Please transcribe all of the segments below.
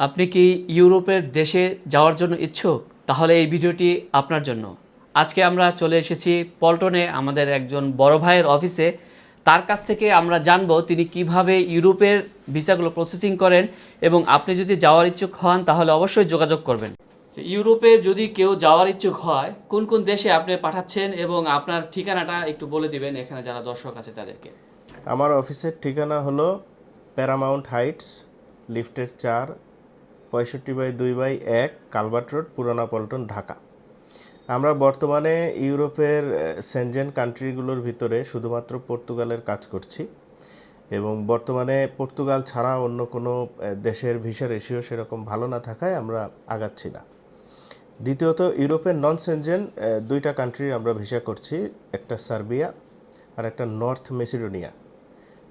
আপনি কি ইউরোপের দেশে যাওয়ার জন্য ইচ্ছুক? তাহলে এই ভিডিওটি আপনার জন্য। আজকে আমরা চলে এসেছি পল্টনে আমাদের একজন বড় ভাইয়ের অফিসে। তার কাছ থেকে আমরা জানব তিনি কীভাবে ইউরোপের ভিসাগুলো প্রসেসিং করেন এবং আপনি যদি যাওয়ার ইচ্ছুক হন, তাহলে অবশ্যই যোগাযোগ করবেন। ইউরোপে যদি কেউ যাওয়ার ইচ্ছুক হয়, কোন কোন দেশে আপনি পাঠাচ্ছেন এবং আপনার ঠিকানাটা একটু বলে দিবেন, এখানে যারা দর্শক আছে তাদেরকে। আমার অফিসের ঠিকানা হলো প্যারামাউন্ট হাইটস লিফটের চার পঁয়ষট্টি বাই দুই বাই এক কালভার্ট রোড, পুরানা পল্টন, ঢাকা। আমরা বর্তমানে ইউরোপের সেনজেন কান্ট্রিগুলোর ভিতরে শুধুমাত্র পর্তুগালের কাজ করছি এবং বর্তমানে পর্তুগাল ছাড়া অন্য কোনো দেশের ভিসা রেশিও সেরকম ভালো না থাকায় আমরা আগাচ্ছি না। দ্বিতীয়ত, ইউরোপের নন সেনজেন দুইটা কান্ট্রি আমরা ভিসা করছি, একটা সার্বিয়া আর একটা নর্থ মেসিডোনিয়া।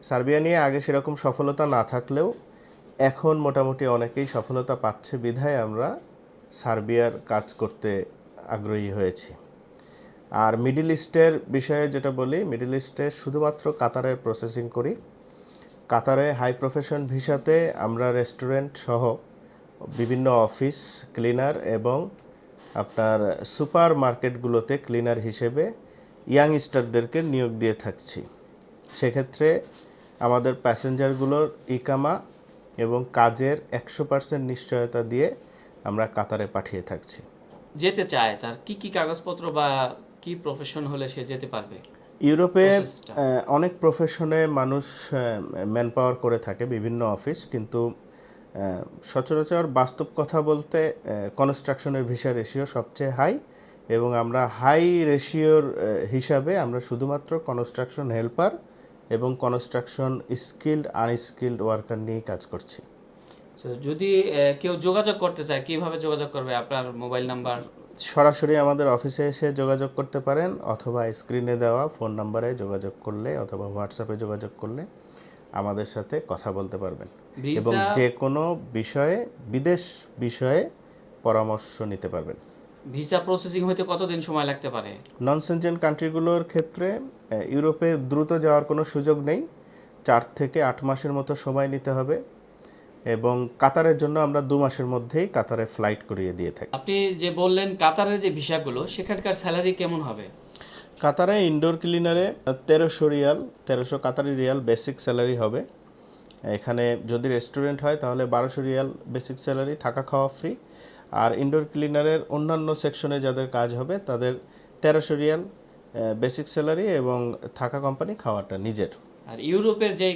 সার্বিয়া নিয়ে আগে সেরকম সফলতা না থাকলেও এখন মোটামুটি অনেকেই সফলতা পাচ্ছে বিধায় আমরা সার্বিয়ার কাজ করতে আগ্রহী হয়েছি। আর মিডিল ইস্টের বিষয়ে যেটা বলি, মিডিল ইস্টে শুধুমাত্র কাতারের প্রসেসিং করি। কাতারে হাই প্রফেশন ভিসাতে আমরা রেস্টুরেন্ট সহ বিভিন্ন অফিস ক্লিনার এবং আপনার সুপার মার্কেটগুলোতে ক্লিনার হিসেবে ইয়াং স্টারদেরকে নিয়োগ দিয়ে থাকছি। সেক্ষেত্রে আমাদের প্যাসেঞ্জারগুলোর ইকামা এবং কাজের একশো পার্সেন্ট নিশ্চয়তা দিয়ে আমরা কাতারে পাঠিয়ে থাকছি। যেতে চায় তার কি কি কাগজপত্র বা কি প্রফেশন হলে সে যেতে পারবে? ইউরোপে অনেক প্রফেশনে মানুষ ম্যান পাওয়ার করে থাকে বিভিন্ন অফিস কিন্তু সচরাচর বাস্তব কথা বলতে কনস্ট্রাকশনের ভিসা রেশিও সবচেয়ে হাই এবং আমরা হাই রেশিওর হিসাবে আমরা শুধুমাত্র কনস্ট্রাকশন হেল্পার এবং কনস্ট্রাকশন স্কিল্ড আনস্কিল্ড ওয়ার্কার নিয়েই কাজ করছি। যদি কেউ যোগাযোগ করতে চায় কীভাবে যোগাযোগ করবে? আপনার মোবাইল নাম্বার সরাসরি আমাদের অফিসে এসে যোগাযোগ করতে পারেন অথবা স্ক্রিনে দেওয়া ফোন নাম্বারে যোগাযোগ করলে অথবা হোয়াটসঅ্যাপে যোগাযোগ করলে আমাদের সাথে কথা বলতে পারবেন। এবং যে কোনো বিষয়ে বিদেশ বিষয়ে পরামর্শ নিতে পারবেন। ভিসা প্রসেসিং হতে কতদিন সময় লাগতে পারে? নন সেনজেন কান্ট্রিগুলোর ক্ষেত্রে ইউরোপে দ্রুত যাওয়ার কোনো সুযোগ নেই। চার থেকে আট মাসের মতো সময় নিতে হবে এবং কাতারের জন্য আমরা দু মাসের মধ্যেই কাতারে ফ্লাইট করিয়ে দিয়ে থাকি। আপনি যে বললেন কাতারের যে ভিসাগুলো সেখানকার স্যালারি কেমন হবে? কাতারে ইনডোর ক্লিনারে তেরোশো রিয়াল তেরোশো কাতারি রিয়াল বেসিক স্যালারি হবে। এখানে যদি রেস্টুরেন্ট হয় তাহলে বারোশো রিয়াল বেসিক স্যালারি থাকা খাওয়া ফ্রি। আর ইনডোর ক্লিনারের অন্যান্য সেকশনে যাদের কাজ হবে, তাদের তেরোশো রিয়াল বেসিক স্যালারি এবং থাকা কোম্পানি খাওয়াটা নিজের। আর ইউরোপের যে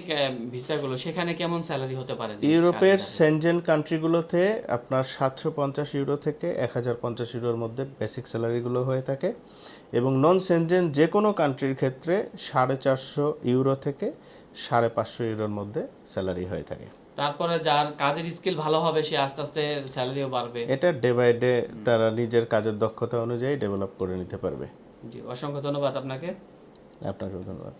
ভিসাগুলো সেখানে কেমন স্যালারি হতে পারে? ইউরোপের সেনজেন কান্ট্রিগুলোতে আপনার সাতশো পঞ্চাশ ইউরো থেকে এক হাজার পঞ্চাশ ইউরোর মধ্যে বেসিক স্যালারিগুলো হয়ে থাকে এবং নন সেনজেন যে কোনো কান্ট্রির ক্ষেত্রে সাড়ে চারশো ইউরো থেকে সাড়ে পাঁচশো ইউরোর মধ্যে স্যালারি হয়ে থাকে। তারপরে যার কাজের স্কিল ভালো হবে সে আস্তে আস্তে স্যালারিও বাড়বে। এটা ডে বাই ডে তারা নিজের কাজের দক্ষতা অনুযায়ী ডেভেলপ করে নিতে পারবে। জি অসংখ্য ধন্যবাদ আপনাকে। আপনাকেও ধন্যবাদ।